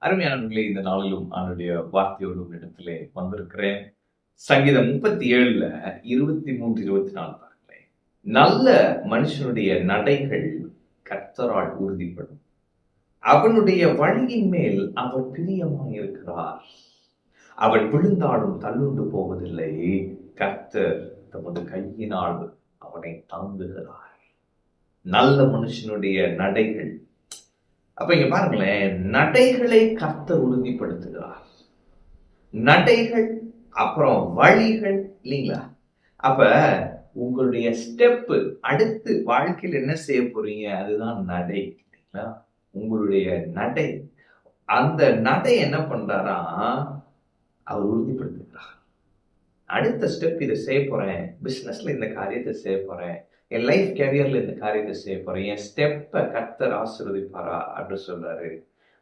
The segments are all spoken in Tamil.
அருமையானவர்களே இந்த நாளிலும் அவனுடைய வார்த்தையோடு இடத்திலே வந்திருக்கிறேன். சங்கீதம் முப்பத்தி ஏழுல இருபத்தி மூன்று இருபத்தி நாலு பாருங்களேன். நல்ல மனுஷனுடைய நடைகள் கர்த்தரால் உறுதிப்படும். அவனுடைய வழியின் மேல் அவர் பிரியமாக இருக்கிறார் அவன் விழுந்தாலும் தள்ளுண்டு போவதில்லை. கர்த்தர் தமது கையினால் அவனை தாங்குகிறார். நல்ல மனுஷனுடைய நடைகள் அப்ப இங்க பாருங்களேன் நடைகளை கர்த்தர் உறுதிப்படுத்துகிறார். நடைகள் அப்புறம் வழிகள் இல்லைங்களா? அப்ப உங்களுடைய ஸ்டெப்பு அடுத்து வாழ்க்கையில் என்ன செய்ய போறீங்க? அதுதான் நடை இல்லைங்களா? உங்களுடைய நடை. அந்த நடை என்ன பண்றாரா? அவர் உறுதிப்படுத்துகிறார். அடுத்த ஸ்டெப் இதை செய்ய போறேன். பிசினஸ்ல இந்த காரியத்தை செய்ய போறேன். என் லைஃப் கேரியரில் இந்த காரியத்தை செய்ய போகிறேன் என் ஸ்டெப்பை கர்த்தர் ஆசிர்வதிப்பாரா அப்படின்னு சொல்றாரு.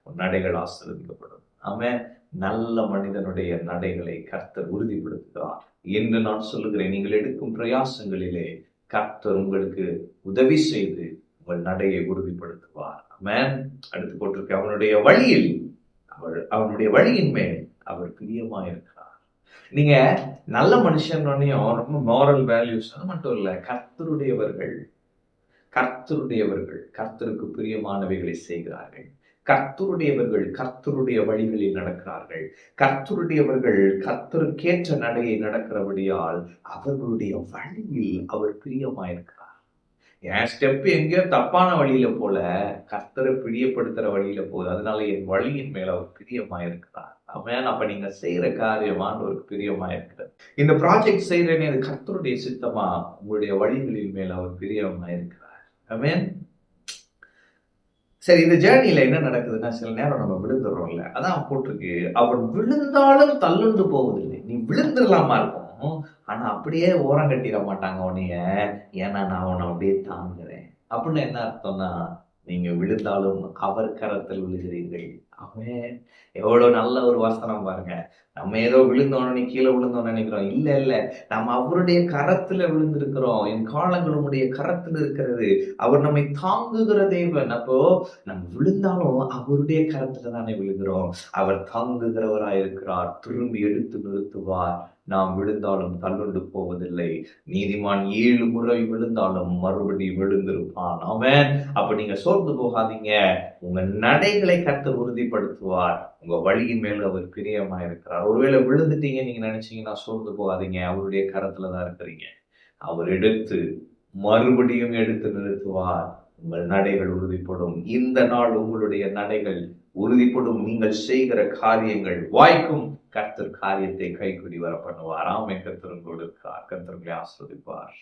உன் நடைகள் ஆசிர்வதிக்கப்படும். அவன் நல்ல மனிதனுடைய நடைகளை கர்த்தர் உறுதிப்படுத்துகிறார் என்று நான் சொல்லுகிறேன். நீங்கள் எடுக்கும் பிரயாசங்களிலே கர்த்தர் உங்களுக்கு உதவி செய்து உங்கள் நடையை உறுதிப்படுத்துவார். அவன் அடுத்து போட்டிருக்க அவனுடைய வழியில் அவள் அவனுடைய வழியின் மேல் அவர் பிரியமாயிருக்கிறார். நீங்க நல்ல மனுஷன் ரொம்ப மாரல் வேல்யூஸ் அது மட்டும் இல்லை கர்த்தருடையவர்கள் கர்த்தருடையவர்கள் கர்த்தருக்கு பிரியமானவைகளை செய்கிறார்கள். கர்த்தருடையவர்கள் கர்த்தருடைய வழிகளில் நடக்கிறார்கள். கர்த்தருடையவர்கள் கர்த்தருக்கேற்ற நடையை நடக்கிறபடியால் அவர்களுடைய வழியில் அவர் பிரியமாயிருக்கிறார். என் ஸ்டெப் எங்கேயோ தப்பான வழியில போல கர்த்தரை பிரியப்படுத்துற வழியில போகுது. அதனால என் வழியின் மேல அவர் பிரியமாயிருக்கிறார். அவன் அப்ப நீங்க செய்யற ஒரு பிரியமாக பிரியமாயிருக்கிறது. இந்த ப்ராஜெக்ட் செய்யறேன்னு அது கர்த்தருடைய சித்தமா? உங்களுடைய வழிகளின் மேல அவர் பிரியமாயிருக்கிறார். அவன் சரி இந்த ஜேர்னியில என்ன நடக்குதுன்னா சில நேரம் நம்ம விழுந்துடுறோம்ல. அதான் போட்டிருக்கு. அவன் விழுந்தாலும் தள்ளுண்டு போவதில்லை. நீ விழுந்துடலாமா இருக்கும்? ஆனால் அப்படியே ஓரம் கட்டிட மாட்டாங்க உன்னைய. ஏன்னா நான் உன்னை அப்படியே தாங்குறேன். அப்படின்னு என்ன அர்த்தம்னா நீங்கள் விழுந்தாலும் அவர் கரத்தில் விழுகிறீர்கள். அவன் எவ்வளவு நல்ல ஒரு வசனம் பாருங்க. நம்ம ஏதோ விழுந்தோன்னு கீழே விழுந்தோம்னு நினைக்கிறோம். இல்ல இல்ல. நம்ம அவருடைய கரத்துல விழுந்திருக்கிறோம். என் காலங்களுடைய கரத்தில் கரத்துல இருக்கிறது. அவர் நம்மை தாங்குகிற தேவன். அப்போ நம்ம விழுந்தாலும் அவருடைய கரத்துல தானே விழுகிறோம். அவர் தாங்குகிறவராய் இருக்கிறார். திரும்பி எடுத்து நிறுத்துவார். நாம் விழுந்தாலும் தள்ளுண்டு போவதில்லை. நீதிமான் ஏழு முறை விழுந்தாலும் மறுபடி விழுந்திருப்பான். அவன் அப்ப நீங்க சோர்ந்து போகாதீங்க. உங்க நடைகளை கர்த்தர் திருப்திப்படுத்துவார். உங்க வழியின் மேல் அவர் பிரியமா இருக்கிறார் ஒருவேளை விழுந்துட்டீங்க நீங்க நினைச்சீங்கன்னா சோர்ந்து போகாதீங்க. அவருடைய தான் இருக்கிறீங்க. அவர் எடுத்து மறுபடியும் எடுத்து நிறுத்துவார். உங்கள் நடைகள் உறுதிப்படும். இந்த நாள் உங்களுடைய நடைகள் உறுதிப்படும். நீங்கள் செய்கிற காரியங்கள் வாய்க்கும். கர்த்தர் காரியத்தை கைக்குடி வர பண்ணுவார். ஆமை கர்த்தரும் கொடுக்கார் கர்த்தர்களை ஆஸ்வதிப்பார்.